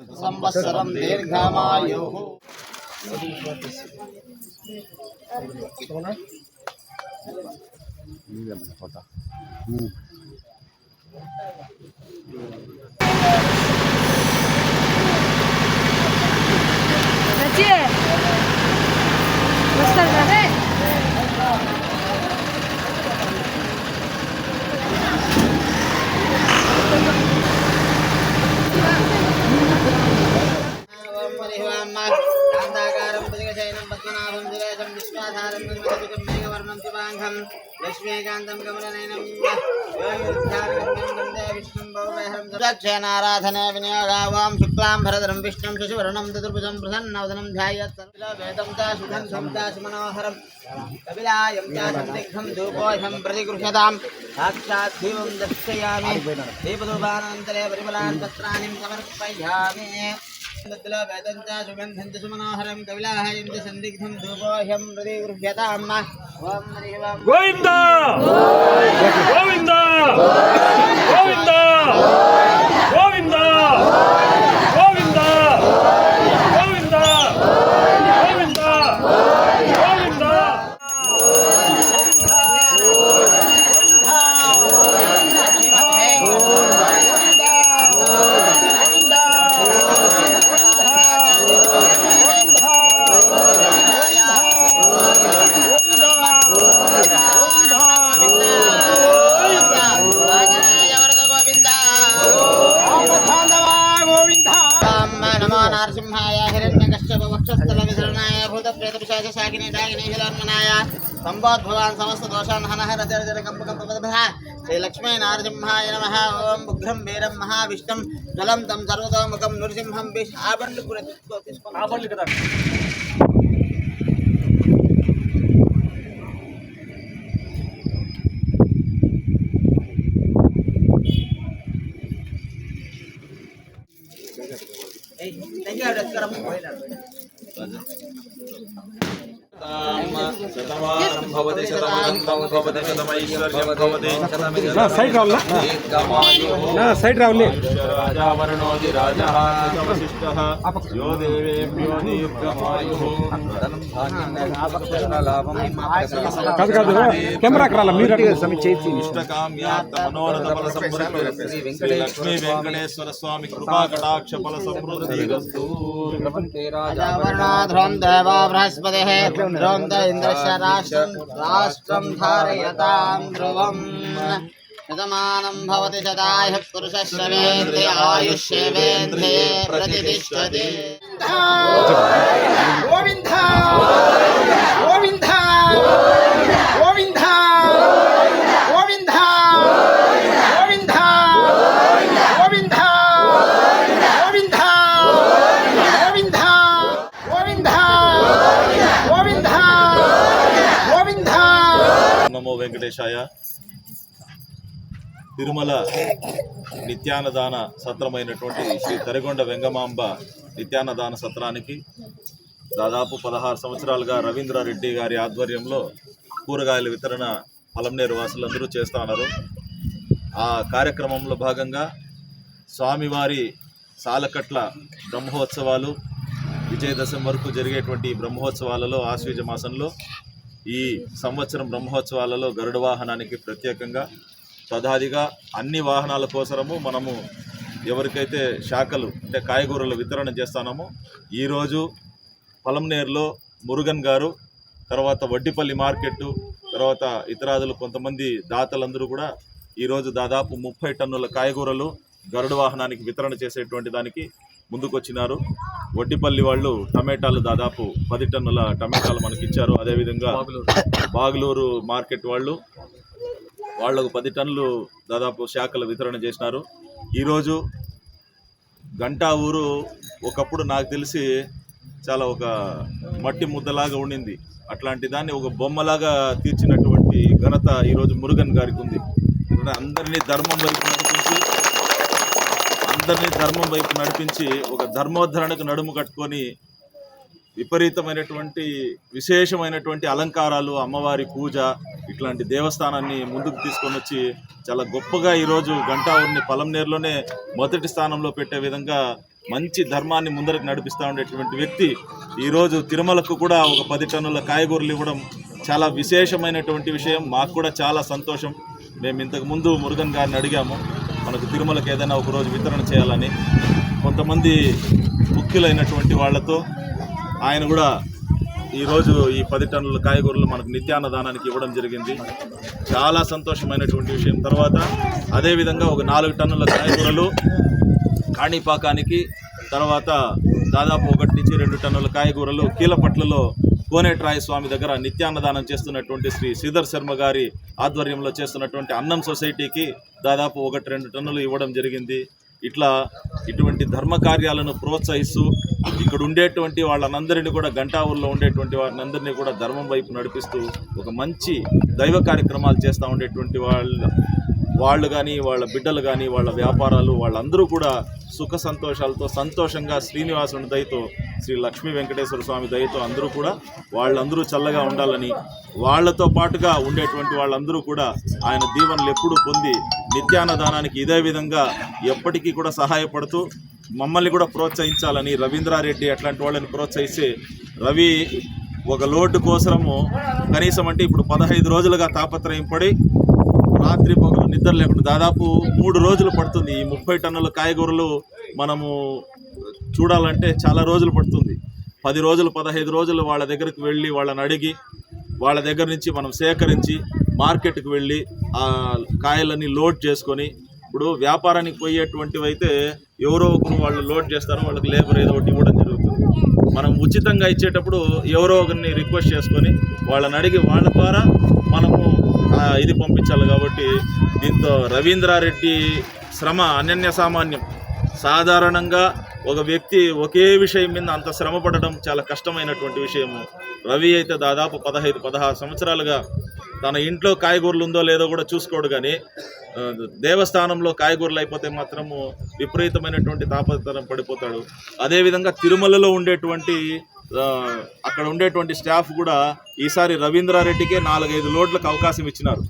संवत्सरं दीर्घमायुः। होता बच्चे बस्तर ङ्गं लक्ष्मीकान्तं गमननयनं विष्णुं विनियोगावां शुक्लां भरधरं विष्णुं शशिवर्णं चतुर्भुजं प्रसन्नवदनं ध्यायत् वेदं ता सुधं सन्ताश मनोहरं कपिलायं चासन्दिग्धं धूपोऽहं प्रतिगृह्यतां साक्षात् दीपं दर्शयामि। दीपदूपानन्तरे परिमलान् पत्राणि समर्पयामि। వేదం సుగంధం సుమనోహరం కవిలాహయం సందిగ్ధం ధూపోహ్యం హృది గృహ్యతామ్మ ఓం గోవింద గోవింద గోవింద సంబోద్భవాన్ సమస్త దోషాన్ హనహర జర జర శ్రీ లక్ష్మీ నారసింహాయ నమ. ఓం ఉగ్రం వీరం మహావిష్ణం. జలం తం సర్వతోముఖం. నృసింహం విష్ ఆ కూడా తీసుకో తీసుకో ఆ కదా? ಸೈಟ್ ಭವದೇಶತಮಂತಂ ಸೈಟ್ ಭವದೇ ಇಷ್ಟಾಮಯಂ ನ ಸೈಡ್ ರೈಟ್ ಶ್ರೀ ವೆಂಕಟೇಶ್ವರ ಲಕ್ಷ್ಮೀ ವೆಂಕಟೇಶ್ವರ ಸ್ವಾಮಿ ಕೃಪಾ ಕಟಾಕ್ಷ ಫಲ ಸಂಪೂರ್ಣ ದೇವಸ್ತು ಭವಂತೆ ರಾಜವರ್ಣಾಧರಂ ದೇವ ವ್ರಹ್ಸ್ಪತೇಃ ದ್ರೋಂ राष्ट्रं राष्ट्रं धारयतां ध्रुवम्। यतमानं भवति सदाह्य पुरुषस्य वेद्धे आयुष्ये वेद्धे प्रतिष्ठते। गोविन्द! गोविन्द! నమో వెంకటేశాయ. తిరుమల నిత్యాన్నదాన సత్రమైనటువంటి శ్రీ తరిగొండ వెంగమాంబ నిత్యాన్నదాన సత్రానికి దాదాపు పదహారు సంవత్సరాలుగా రవీంద్రారెడ్డి గారి ఆధ్వర్యంలో కూరగాయల వితరణ పలంనేరు వాసులందరూ చేస్తూ ఉన్నారు. ఆ కార్యక్రమంలో భాగంగా స్వామివారి సాలకట్ల బ్రహ్మోత్సవాలు విజయదశమి వరకు జరిగేటువంటి బ్రహ్మోత్సవాలలో ఆశ్వీజ మాసంలో ఈ సంవత్సరం బ్రహ్మోత్సవాలలో గరుడ వాహనానికి ప్రత్యేకంగా తదాదిగా అన్ని వాహనాల కోసరము మనము ఎవరికైతే శాఖలు అంటే కాయగూరలు వితరణ చేస్తానమో ఈరోజు పొలంనేరులో మురుగన్ గారు తర్వాత వడ్డిపల్లి మార్కెట్ తర్వాత ఇతరాదులు కొంతమంది దాతలందరూ కూడా ఈరోజు దాదాపు ముప్పై టన్నుల కాయగూరలు గరుడు వాహనానికి వితరణ చేసేటువంటి దానికి ముందుకొచ్చినారు. వడ్డిపల్లి వాళ్ళు టమాటాలు దాదాపు పది టన్నుల టమాటాలు మనకి ఇచ్చారు అదేవిధంగా బాగులూరు మార్కెట్ వాళ్ళు వాళ్ళకు పది టన్నులు దాదాపు శాఖల వితరణ చేసినారు. ఈరోజు గంటా ఊరు ఒకప్పుడు నాకు తెలిసి చాలా ఒక మట్టి ముద్దలాగా ఉండింది. అట్లాంటి దాన్ని ఒక బొమ్మలాగా తీర్చినటువంటి ఘనత ఈరోజు మురుగన్ గారికి ఉంది అందరినీ ధర్మం వైపు నడిపించి అందరినీ ధర్మం వైపు నడిపించి ఒక ధర్మోద్ధరణకు నడుము కట్టుకొని విపరీతమైనటువంటి విశేషమైనటువంటి అలంకారాలు అమ్మవారి పూజ ఇట్లాంటి దేవస్థానాన్ని ముందుకు తీసుకొని వచ్చి చాలా గొప్పగా ఈరోజు గంటావురిని పలంనేరులోనే మొదటి స్థానంలో పెట్టే విధంగా మంచి ధర్మాన్ని ముందరకు నడిపిస్తూ ఉండేటువంటి వ్యక్తి. ఈరోజు తిరుమలకు కూడా ఒక పది టన్నుల కాయగూరలు ఇవ్వడం చాలా విశేషమైనటువంటి విషయం. మాకు కూడా చాలా సంతోషం. మేము ఇంతకు ముందు మురుగన్ గారిని అడిగాము. మనకు తిరుమలకు ఏదైనా ఒకరోజు వితరణ చేయాలని కొంతమంది ముఖ్యులైనటువంటి వాళ్ళతో ఆయన కూడా ఈరోజు ఈ పది టన్నుల కాయగూరలు మనకు నిత్యాన్నదానానికి ఇవ్వడం జరిగింది. చాలా సంతోషమైనటువంటి విషయం. తర్వాత అదేవిధంగా ఒక నాలుగు టన్నుల కాయగూరలు కాణిపాకానికి తర్వాత దాదాపు ఒకటి నుంచి రెండు టన్నుల కాయగూరలు కీలపట్లలో కోనేట్రాయ స్వామి దగ్గర నిత్యాన్నదానం చేస్తున్నటువంటి శ్రీ శ్రీధర్ శర్మ గారి ఆధ్వర్యంలో చేస్తున్నటువంటి అన్నం సొసైటీకి దాదాపు ఒకటి రెండు టన్నులు ఇవ్వడం జరిగింది. ఇట్లా ఇటువంటి ధర్మ కార్యాలను ప్రోత్సహిస్తూ ఇక్కడ ఉండేటువంటి వాళ్ళనందరినీ కూడా గంటావూరులో ఉండేటువంటి వారిని అందరినీ కూడా ధర్మం వైపు నడిపిస్తూ ఒక మంచి దైవ కార్యక్రమాలు చేస్తూ ఉండేటువంటి వాళ్ళ వాళ్ళు కానీ వాళ్ళ బిడ్డలు కానీ వాళ్ళ వ్యాపారాలు వాళ్ళందరూ కూడా సుఖ సంతోషాలతో సంతోషంగా శ్రీనివాసుని దయతో శ్రీ లక్ష్మీ వెంకటేశ్వర స్వామి దయతో అందరూ కూడా వాళ్ళందరూ చల్లగా ఉండాలని వాళ్ళతో పాటుగా ఉండేటువంటి వాళ్ళందరూ కూడా ఆయన దీవెనలు ఎప్పుడూ పొంది నిత్యాన్నదానానికి ఇదే విధంగా ఎప్పటికీ కూడా సహాయపడుతూ మమ్మల్ని కూడా ప్రోత్సహించాలని రవీంద్రారెడ్డి అట్లాంటి వాళ్ళని ప్రోత్సహిస్తే రవి ఒక లోటు కోసము కనీసం అంటే ఇప్పుడు పదహైదు రోజులుగా తాపత్రయం పడి రాత్రి పగలు నిద్ర లేకుండా దాదాపు మూడు రోజులు పడుతుంది. ఈ ముప్పై టన్నుల కాయగూరలు మనము చూడాలంటే చాలా రోజులు పడుతుంది. పది రోజులు పదహైదు రోజులు వాళ్ళ దగ్గరికి వెళ్ళి వాళ్ళని అడిగి వాళ్ళ దగ్గర నుంచి మనం సేకరించి మార్కెట్కి వెళ్ళి ఆ కాయలన్నీ లోడ్ చేసుకొని ఇప్పుడు వ్యాపారానికి పోయేటువంటివి అయితే ఎవరో ఒకరు వాళ్ళు లోడ్ చేస్తారో వాళ్ళకి లేబర్ ఏదో ఒకటి ఇవ్వడం జరుగుతుంది. మనం ఉచితంగా ఇచ్చేటప్పుడు ఎవరో ఒకరిని రిక్వెస్ట్ చేసుకొని వాళ్ళని అడిగి వాళ్ళ ద్వారా మనము ఇది పంపించాలి కాబట్టి దీంతో రవీంద్రారెడ్డి శ్రమ అనన్య సామాన్యం. సాధారణంగా ఒక వ్యక్తి ఒకే విషయం మీద అంత శ్రమ పడడం చాలా కష్టమైనటువంటి విషయము. రవి అయితే దాదాపు పదహైదు పదహారు సంవత్సరాలుగా తన ఇంట్లో కాయగూరలు ఉందో లేదో కూడా చూసుకోడు కానీ దేవస్థానంలో కాయగూరలు అయిపోతే మాత్రము విపరీతమైనటువంటి తాపతరం పడిపోతాడు. అదేవిధంగా తిరుమలలో ఉండేటువంటి అక్కడ ఉండేటువంటి స్టాఫ్ కూడా ఈసారి రవీంద్రారెడ్డికే నాలుగైదు లోడ్లకు అవకాశం ఇచ్చినారు.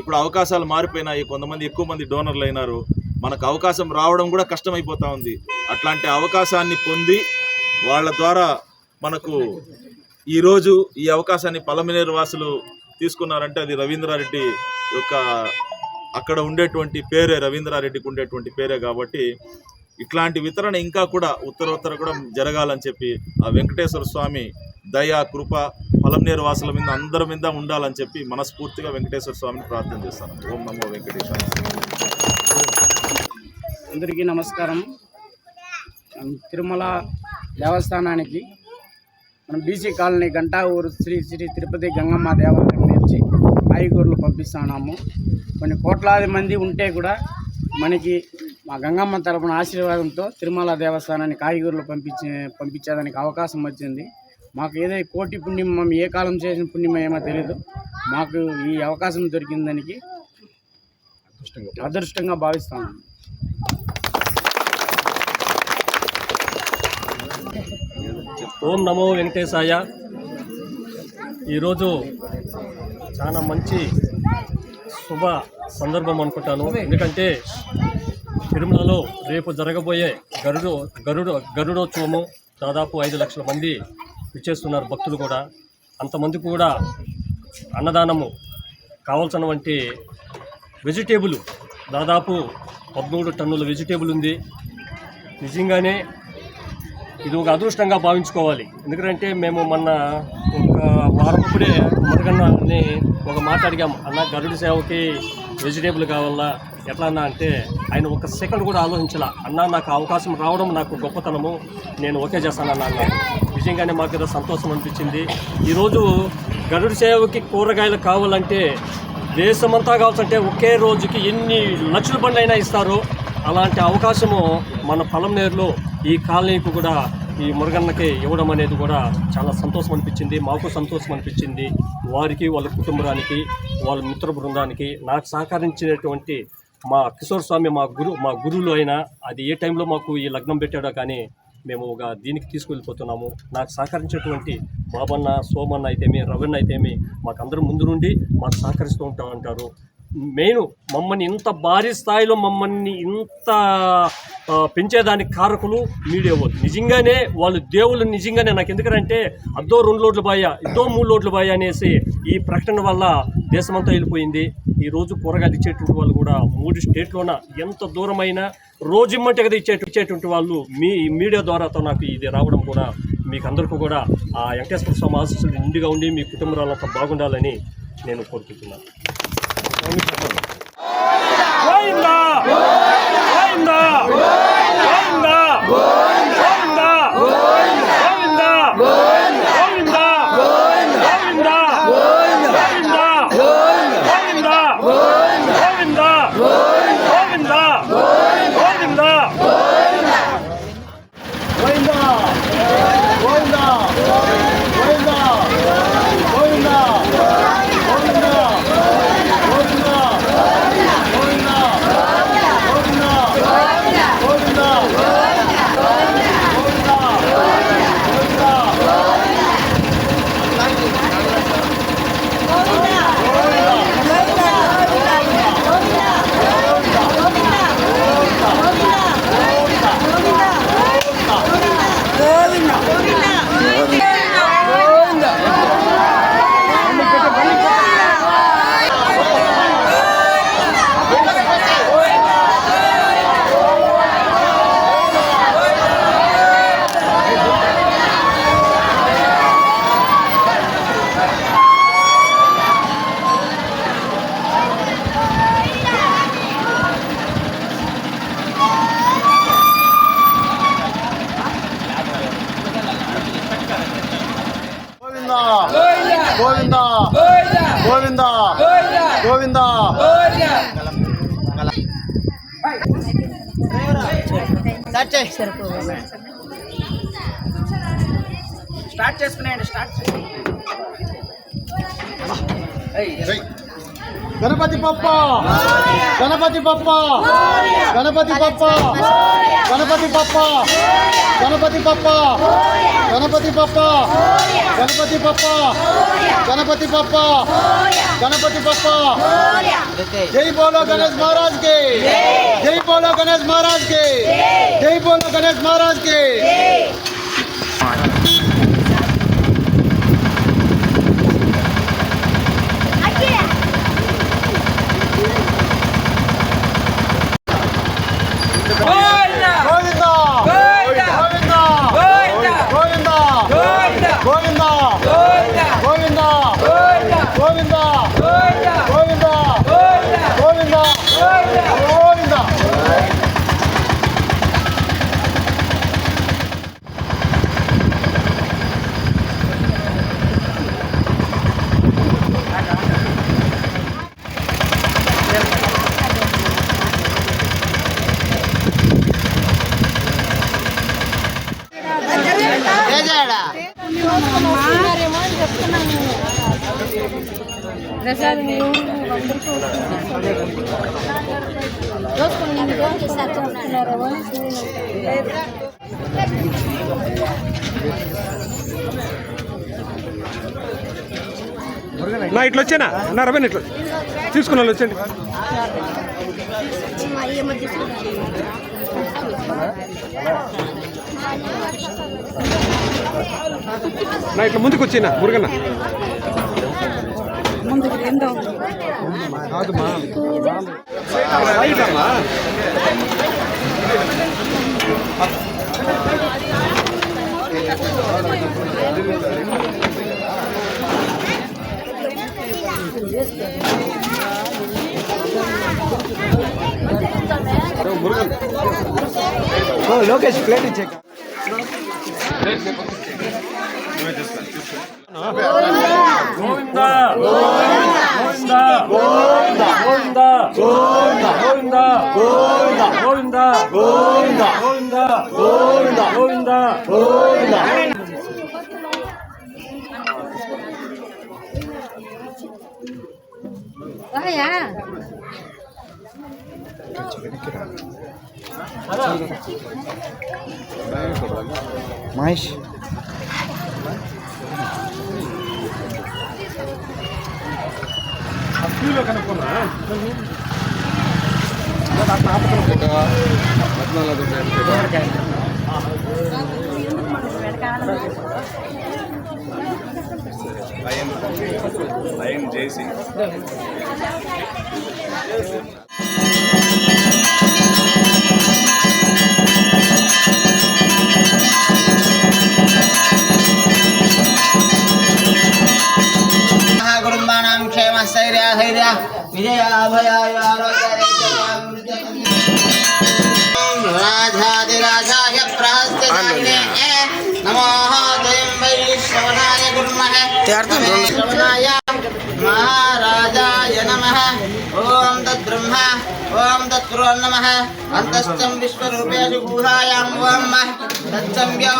ఇప్పుడు అవకాశాలు మారిపోయినాయి. కొంతమంది ఎక్కువ మంది డోనర్లు అయినారు. మనకు అవకాశం రావడం కూడా కష్టమైపోతూ ఉంది. అట్లాంటి అవకాశాన్ని పొంది వాళ్ళ ద్వారా మనకు ఈరోజు ఈ అవకాశాన్ని పలమనేరు వాసులు తీసుకున్నారంటే అది రవీంద్రారెడ్డి యొక్క అక్కడ ఉండేటువంటి పేరే రవీంద్రారెడ్డికి ఉండేటువంటి పేరే కాబట్టి ఇట్లాంటి వితరణ ఇంకా కూడా ఉత్తరోత్తర కూడా జరగాలని చెప్పి ఆ వెంకటేశ్వర స్వామి దయ కృప పలంనేరు వాసుల మీద అందరి మీద ఉండాలని చెప్పి మనస్ఫూర్తిగా వెంకటేశ్వర స్వామిని ప్రార్థన చేస్తాను. ఓం నమో వెంకటేశ్వర అందరికీ నమస్కారం. తిరుమల దేవస్థానానికి మనం బీసీ కాలనీ గంటా ఊరు శ్రీ శ్రీ తిరుపతి గంగమ్మ దేవాలయం నుంచి కాయగూరలు పంపిస్తున్నాము కొన్ని కోట్లాది మంది ఉంటే కూడా మనకి మా గంగమ్మ తరపున ఆశీర్వాదంతో తిరుమల దేవస్థానాన్ని కాయగూరలు పంపించే పంపించేదానికి అవకాశం వచ్చింది. మాకు ఏదో కోటి పుణ్యం మేము ఏ కాలం చేసిన పుణ్యం ఏమో తెలియదు మాకు ఈ అవకాశం దొరికిన దానికి అదృష్టంగా భావిస్తాను ఓం నమో వెంకటేశాయ. ఈరోజు చాలా మంచి శుభ సందర్భం అనుకుంటాను. ఎందుకంటే తిరుమలలో రేపు జరగబోయే గరుడు గరుడు గరుడోత్సవము దాదాపు ఐదు లక్షల మంది విచ్చేస్తున్నారు భక్తులు కూడా. అంతమంది కూడా అన్నదానము కావాల్సిన వంటి వెజిటేబుల్ దాదాపు పదమూడు టన్నుల వెజిటేబుల్ ఉంది. నిజంగానే ఇది ఒక అదృష్టంగా భావించుకోవాలి. ఎందుకంటే మేము మొన్న ఒక వారం అప్పుడే ఒక మాట అడిగాము. అన్న గరుడు సేవకి వెజిటేబుల్ కావాలా? ఎట్లా అన్నా అంటే ఆయన ఒక సెకండ్ కూడా ఆలోచించాల. అన్న నాకు అవకాశం రావడం నాకు గొప్పతనము. నేను ఓకే చేస్తానన్నా అన్నారు నిజంగానే మాకు ఏదో సంతోషం అనిపించింది. ఈరోజు గరుడు సేవకి కూరగాయలు కావాలంటే దేశమంతా కావాల్సింటే ఒకే రోజుకి ఎన్ని లక్షల బండ్లైనా ఇస్తారో. ఇస్తారు అలాంటి అవకాశము మన పొలంనేరులో ఈ కాలనీకి కూడా ఈ మురగన్నకి ఇవ్వడం అనేది కూడా చాలా సంతోషం అనిపించింది. మాకు సంతోషం అనిపించింది. వారికి వాళ్ళ కుటుంబానికి వాళ్ళ మిత్ర బృందానికి నాకు సహకరించినటువంటి మా కిషోర్ స్వామి మా గురు మా గురువులు అయినా అది ఏ టైంలో మాకు ఈ లగ్నం పెట్టాడో కానీ మేము ఒక దీనికి తీసుకువెళ్ళిపోతున్నాము నాకు సహకరించినటువంటి బాబన్న సోమన్న అయితేమి రవణ అయితేమి మాకు అందరూ ముందు నుండి మాకు సహకరిస్తూ ఉంటా ఉంటారు మెయిన్ మమ్మల్ని ఇంత భారీ స్థాయిలో మమ్మల్ని ఇంత పెంచేదానికి కారకులు మీడియా వాళ్ళు. నిజంగానే వాళ్ళు దేవుళ్ళు నిజంగానే నాకు ఎందుకంటే అద్దో రెండు లోడ్లు బాయా ఇద్దో మూడు లోడ్లు బాయా అనేసి ఈ ప్రకటన వల్ల దేశమంతా వెళ్ళిపోయింది. ఈరోజు కూరగాయలు ఇచ్చేటువంటి వాళ్ళు కూడా మూడు స్టేట్లోన ఎంత దూరమైన రోజు కదా ఇచ్చే ఇచ్చేటువంటి వాళ్ళు మీ మీడియా ద్వారాతో నాకు ఇది రావడం కూడా మీకు అందరికీ కూడా ఆ వెంకటేశ్వర స్వామి ఆశీస్సులు నిండుగా ఉండి మీ కుటుంబాలంతా బాగుండాలని నేను కోరుకుంటున్నాను. 와인다! 와인다! 와인다! 와인다! గోవింద. గోవింద. గోవింద. స్టార్ట్ చేయి. స్టార్ట్ చేసుకునేయండి స్టార్ట్ గణపతి పప్ప గణపతి పప్ప గణపతి పప్ప గణపతి పప్ప గణపతి పప్ప గణపతి పప్ప గణపతి పప్ప గణపతి పప్ప గణపతి పప్ప జై బోలో గణేష్ మహారాజ్ కి జై బోలో గణేష్ మహారాజ్ కి జై బోలో గణేష్ మహారాజ్ కి கோவிந்தா ప్రసాద్ మీరు అందరికీ నా ఇట్లా వచ్చానా? నా రవీన్ ఇట్లా. తీసుకున్న వాళ్ళు వచ్చండి నా ఇట్లా ముందుకు వచ్చిన మురుగన్న. ముందుకు ఏందో కాదుమా రైట్ అమ్మా లోకేష్ ప్లేట్ ఇచ్చే 모인다. 모인다. 모인다. 모인다. 모인다. 모인다. 모인다. 모인다. 모인다. 모인다. 모인다. 모인다. 모인다. 와야. Mais. స్కూల్లో కనుక్కున్నా కుటుంబానాం राधाधिराधाय प्रहस्तदायिने नमः त्र्यम्बरीश्वराय गुरुमहे। श्रवणाय महाराजाय नमः। ॐ तद्ब्रह्म ॐ गुहायां ॐ तत्संज्ञौ